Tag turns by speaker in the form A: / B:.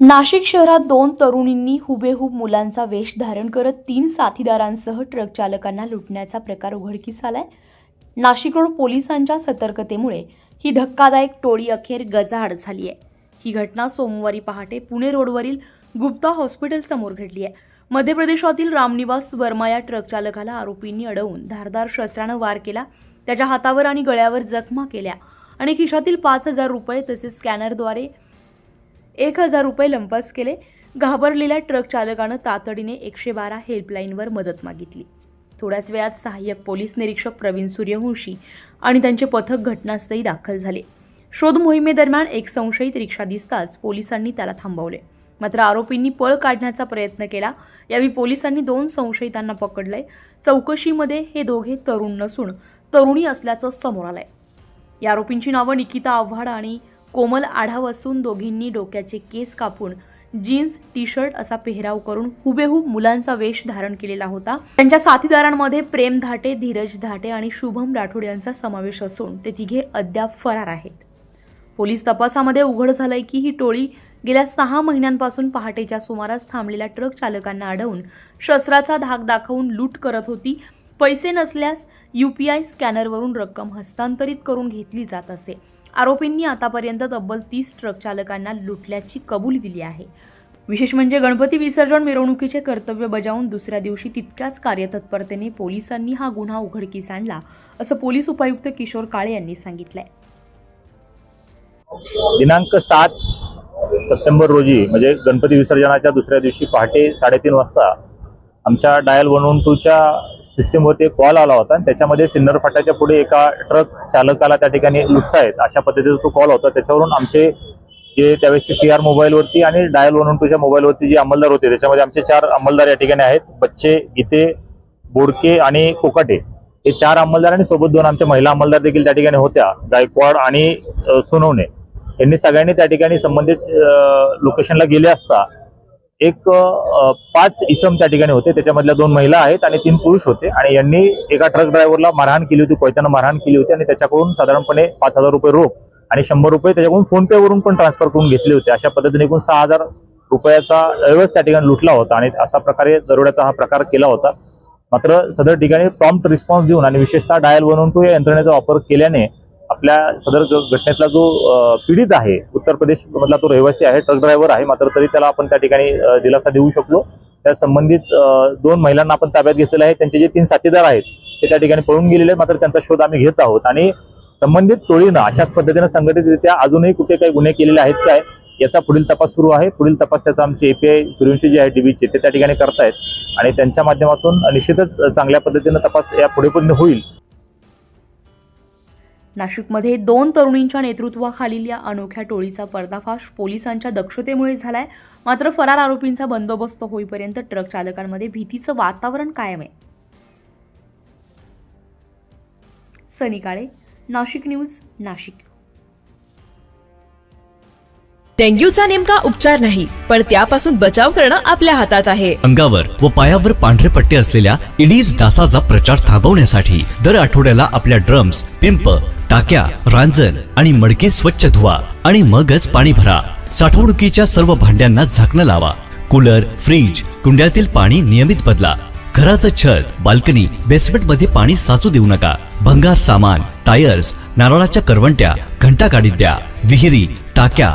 A: नाशिक शहरात दोन तरुणींनी हुबेहूब मुलांचा वेश धारण करत तीन साथीदारांसह ट्रक चालकांना लुटण्याचा प्रकार उघडकीस आलाय नाशिक रोड पोलिसांच्या सतर्कतेमुळे ही धक्कादायक टोळी अखेर गजाआड झाली आहे ही घटना सोमवारी पहाटे पुणे रोडवरील गुप्ता हॉस्पिटल समोर घडली आहे मध्य प्रदेशातील रामनिवास वर्मा या ट्रक चालकाला आरोपींनी अडवून धारदार शस्त्रानं वार केला. त्याच्या हातावर आणि गळ्यावर जखमा केल्या. आणि खिशातील पाच हजार रुपये तसेच स्कॅनरद्वारे एक हजार रुपये लंपास केले. घाबरलेल्या ट्रक चालकानं तातडीने एकशे बारा हेल्पलाईनवर मदत मागितली. थोड्याच वेळात सहाय्यक पोलीस निरीक्षक प्रवीण सूर्यवंशी आणि त्यांचे पथक घटनास्थळी दाखल झाले. शोध मोहिमेदरम्यान एक संशयित रिक्षा दिसताच पोलिसांनी त्याला थांबवले. मात्र आरोपींनी पळ काढण्याचा प्रयत्न केला. यावेळी पोलिसांनी दोन संशयितांना पकडलंय. चौकशीमध्ये हे दोघे तरुण नसून तरुणी असल्याचं समोर आलंय. या आरोपींची नावं निकिता आव्हाड आणि कोमल आढाव असून दोघींनी डोक्याचे केस कापून जीन्स टी शर्ट असा पेहराव करून हुबेहूब मुलांचा वेश धारण केलेला होता. त्यांच्या साथीदारांमध्ये प्रेम धाटे धीरज धाटे आणि शुभम राठोड यांचा समावेश असून ते तिघे अद्याप फरार आहेत. पोलीस तपासामध्ये उघड झालंय की ही टोळी गेल्या सहा महिन्यांपासून पहाटेच्या सुमारास थांबलेल्या ट्रक चालकांना अडवून शस्त्राचा धाक दाखवून लूट करत होती. पैसे नसल्यास यू पी आय स्कॅनरवरून रक्कम हस्तांतरित करून घेतली जात असे. आरोपींनी आतापर्यंत तब्बल तीस ट्रक चालकांना लुटल्याची कबुली दिली आहे. विशेष म्हणजे गणपती विसर्जन मिरवणुकीचे कर्तव्य बजावून दुसऱ्या दिवशी तितक्याच कार्यतत्परतेने पोलिसांनी हा गुन्हा उघडकीस आणला असं पोलीस उपायुक्त किशोर काळे यांनी सांगितलंय.
B: दिनांक सात सप्टेंबर रोजी म्हणजे गणपती विसर्जनाच्या दुसऱ्या दिवशी पहाटे साडेतीन वाजता आमच्या डायल वन वन टूच्या सिस्टीमवरती एक कॉल आला होता आणि त्याच्यामध्ये सिन्नर फाट्याच्या पुढे एका ट्रक चालकाला त्या ठिकाणी लुटतायत. अशा पद्धतीचा तो कॉल होता. त्याच्यावरून आमचे जे त्यावेळेसचे सी आर मोबाईलवरती आणि डायल वन वन टूच्या मोबाईलवरती जे अंमलदार होते त्याच्यामध्ये आमचे चार अंमलदार या ठिकाणी आहेत. बच्चे गीते बोडके आणि कोकाटे. हे चार अंमलदार आणि सोबत दोन आमच्या महिला अंमलदार देखील त्या ठिकाणी होत्या. गायकवाड आणि सोनवणे. यांनी सगळ्यांनी त्या ठिकाणी संबंधित लोकेशनला गेले असता एक पाच इसम त्या ठिकाणी होते. त्याच्यामधल्या दोन महिला आहेत आणि तीन पुरुष होते. आणि यांनी एका ट्रक ड्रायव्हरला मारहाण केली होती. कोयत्यानं मारहाण केली होती आणि त्याच्याकडून साधारणपणे पाच हजार रुपये रोख आणि शंभर रुपये त्याच्याकडून फोन पे वरून पण ट्रान्सफर करून घेतले होते. अशा पद्धतीने एकूण सहा हजार रुपयाचा ऐवज त्या ठिकाणी लुटला होता आणि अशा प्रकारे दरोड्याचा हा प्रकार केला होता. मात्र सदर ठिकाणी प्रॉम्प्ट रिस्पॉन्स देऊन आणि विशेषतः डायल वन वन टू या यंत्रणेचा वापर केल्याने आपल्या सदर घटनेतला जो पीडित आहे उत्तर प्रदेश मधला तो रहिवासी आहे ट्रक ड्रायव्हर आहे मात्र तरी त्याला आपण त्या ठिकाणी दिलासा देऊ शकलो. त्या संबंधित दोन महिलांना आपण ताब्यात घेतलेले आहे. त्यांचे जे तीन साथीदार आहेत ते त्या ठिकाणी पळून गेलेले आहेत मात्र त्यांचा शोध आम्ही घेत आहोत. आणि संबंधित टोळीनं अशाच पद्धतीनं संघटितरित्या अजूनही कुठे काही गुन्हे केलेले आहेत काय याचा पुढील तपास सुरू आहे. पुढील तपास त्याचा आमचे एपीआय सूर्यवंशी जे आहे डीबीचे ते त्या ठिकाणी करतायत. आणि त्यांच्या माध्यमातून निश्चितच चांगल्या पद्धतीनं तपास या पुढे पुढे होईल.
A: नाशिकमध्ये दोन तरुणींच्या नेतृत्वाखालील या अनोख्या टोळीचा पर्दाफाश पोलिसांच्या दक्षतेमुळे झालाय. मात्र फरार आरोपींचा बंदोबस्त होईपर्यंत ट्रक चालकांमध्ये भीतीचं वातावरण कायम आहे. सनी काळे नाशिक न्यूज नाशिक.
C: डेंग्यूचा नेमका उपचार नाही पण त्यापासून बचाव करणं आपल्या हातात आहे.
D: अंगावर व पायावर पांढरे पट्टे असलेल्या इडीज डासाचा प्रचार थांबवण्यासाठी दर आठवड्याला आपल्या ड्रम्स पिंप टाक्या रांजण आणि मडके स्वच्छ धुवा आणि मगच पाणी भरा. साठवणुकीच्या सर्व भांड्यांना झाकणं लावा. कूलर फ्रीज कुंड्यातील पाणी नियमित बदला. घराचं छत बाल्कनी बेसमेंटमध्ये पाणी साचू देऊ नका. भंगार सामान टायर्स नारळाच्या करवंट्या घंटा गाडीत द्या. विहिरी टाक्या